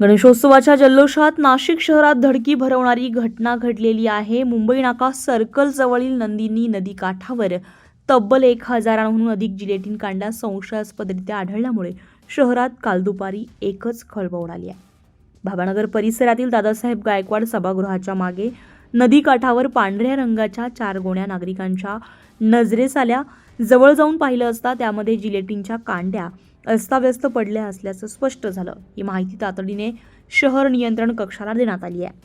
गणेशोत्सवाच्या जल्लोषात नाशिक शहरात धडकी भरवणारी घटना घडलेली आहे. मुंबई नाका सर्कल जवळील नंदिनी नदी काठावर. तब्बल एक हजारांहून अधिक जिलेटिन कांड्या संशयास्पदरित्या आढळल्यामुळे शहरात काल दुपारी एकच खळबळ उडाली आहे. भाबानगर परिसरातील दादासाहेब गायकवाड सभागृहाच्या मागे नदी काठावर पांढऱ्या रंगाच्या चार गोण्या नागरिकांच्या नजरेस आल्या. जवळ जाऊन पाहिलं असता त्यामध्ये जिलेटिनच्या कांड्या अस्ताव्यस्त पडल्या असल्याचं स्पष्ट झालं. ही माहिती तातडीने शहर नियंत्रण कक्षाला देण्यात आली आहे.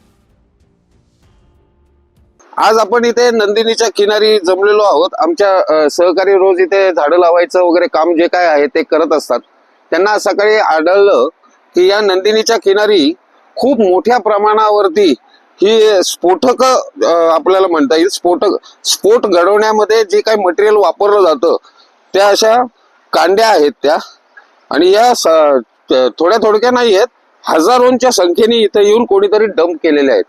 आज आपण इथे नंदिनीच्या किनारी जमलेलो आहोत. आमच्या सहकारी रोज इथे झाडं लावायचं वगैरे काम जे काय आहे ते करत असतात. त्यांना सकाळी आढळलं की या नंदिनीच्या किनारी खूप मोठ्या प्रमाणावरती ही स्फोटक आपल्याला म्हणता येईल. स्फोटक स्फोट घडवण्यामध्ये जे काही मटेरियल वापरलं जातं त्या अशा कांड्या आहेत त्या. आणि या थोड्या थोडक्या नाही आहेत. हजारोंच्या संख्येने इथं येऊन कोणीतरी डंप केलेले आहेत.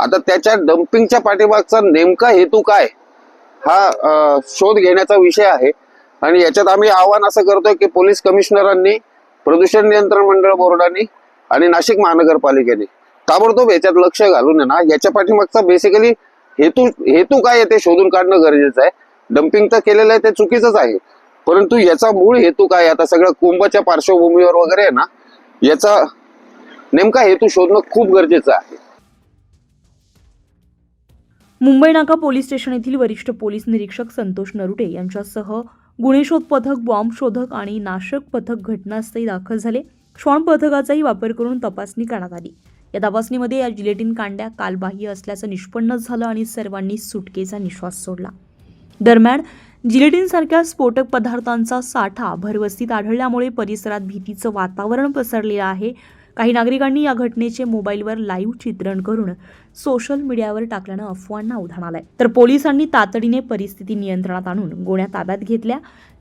आता त्याच्या डम्पिंगच्या पाठीमागचा नेमका हेतू काय? हा शोध घेण्याचा विषय आहे. आणि याच्यात आम्ही आव्हान असं करतोय की पोलीस कमिशनरांनी प्रदूषण नियंत्रण मंडळ बोर्डाने आणि नाशिक महानगरपालिकेने ताबडतोब याच्यात लक्ष घालून आहे ना याच्या पाठीमागचा बेसिकली हेतू हेतू काय आहे ते शोधून काढणं गरजेचं आहे. डम्पिंग तर केलेलं आहे ते चुकीचंच आहे. परंतु याचा मूळ हेतू काय आता सगळं कुंभच्या पार्श्वभूमीवर वगैरे आहे ना याचा नेमका हेतू शोधणं खूप गरजेचं आहे. मुंबई नाका पोलीस स्टेशन येथील वरिष्ठ पोलीस निरीक्षक संतोष नरुटे यांच्यासह गुन्हेशोध पथक बॉम्ब शोधक आणि नाशक पथक घटनास्थळी दाखल झाले. श्वान पथकाचाही वापर करून तपासणी करण्यात आली. या तपासणीमध्ये या जिलेटिन कांड्या कालबाह्य असल्याचं निष्पन्न झालं आणि सर्वांनी सुटकेचा निश्वास सोडला. दरम्यान जिलेटिनसारख्या स्फोटक पदार्थांचा साठा भरवस्तीत आढळल्यामुळे परिसरात भीतीचं वातावरण पसरलेलं आहे. काही नागरिकांनी या घटनेचे मोबाईलवर लाईव्ह चित्रण करून सोशल मीडियावर टाकल्यानं अफवांना उधाण आलंय. तर पोलिसांनी तातडीने परिस्थिती नियंत्रणात आणून गोण्या ताब्यात घेतल्या.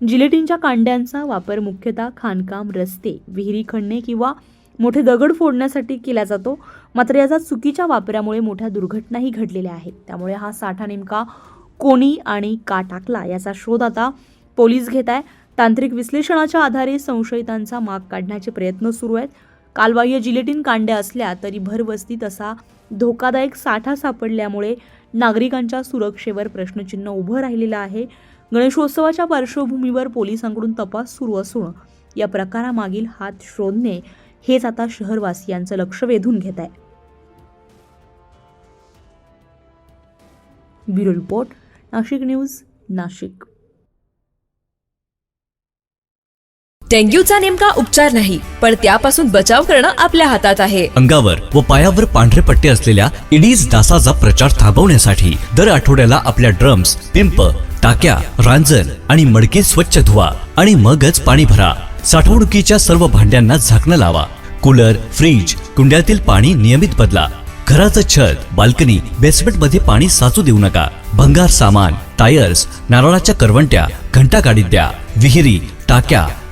जिलेटिनच्या कांड्यांचा वापर मुख्यतः खाणकाम रस्ते विहिरी खणणे किंवा मोठे दगड फोडण्यासाठी केला जातो. मात्र याचा चुकीच्या वापरामुळे मोठ्या दुर्घटनाही घडलेल्या आहेत. त्यामुळे हा साठा नेमका कोणी आणि का टाकला याचा शोध आता पोलीस घेत आहे. तांत्रिक विश्लेषणाच्या आधारे संशयितांचा माग काढण्याचे प्रयत्न सुरू आहेत. कालबाह्य जिलेटिन कांड्या असल्या तरी भरवस्तीत असा धोकादायक साठा सापडल्यामुळे नागरिकांच्या सुरक्षेवर प्रश्नचिन्ह उभं राहिलेलं आहे. गणेशोत्सवाच्या पार्श्वभूमीवर पोलिसांकडून तपास सुरू असून या प्रकारामागील हात शोधणे हेच आता शहरवासियांचं लक्ष वेधून घेत आहे. Bureau report Nashik news Nashik. डेंग्यूचा नेमका उपचार नाही पण त्यापासून बचाव करणं आपल्या हातात आहे. अंगावर व पायावर पांढरे पट्टे असलेल्या इडीज डासाचा प्रचार थांबवण्यासाठी दर आठवड्याला आपल्या ड्रम्स पिंप टाक्या रांजण आणि मडके स्वच्छ धुवा आणि मगच पाणी भरा. साठवणुकीच्या सर्व भांड्यांना झाकणं लावा. कूलर फ्रीज कुंड्यातील पाणी नियमित बदला. घराचं छत बाल्कनी बेसमेंटमध्ये पाणी साचू देऊ नका. भंगार सामान टायर्स नारळाच्या करवंट्या घंटा गाडीत द्या. विहिरी टाक्या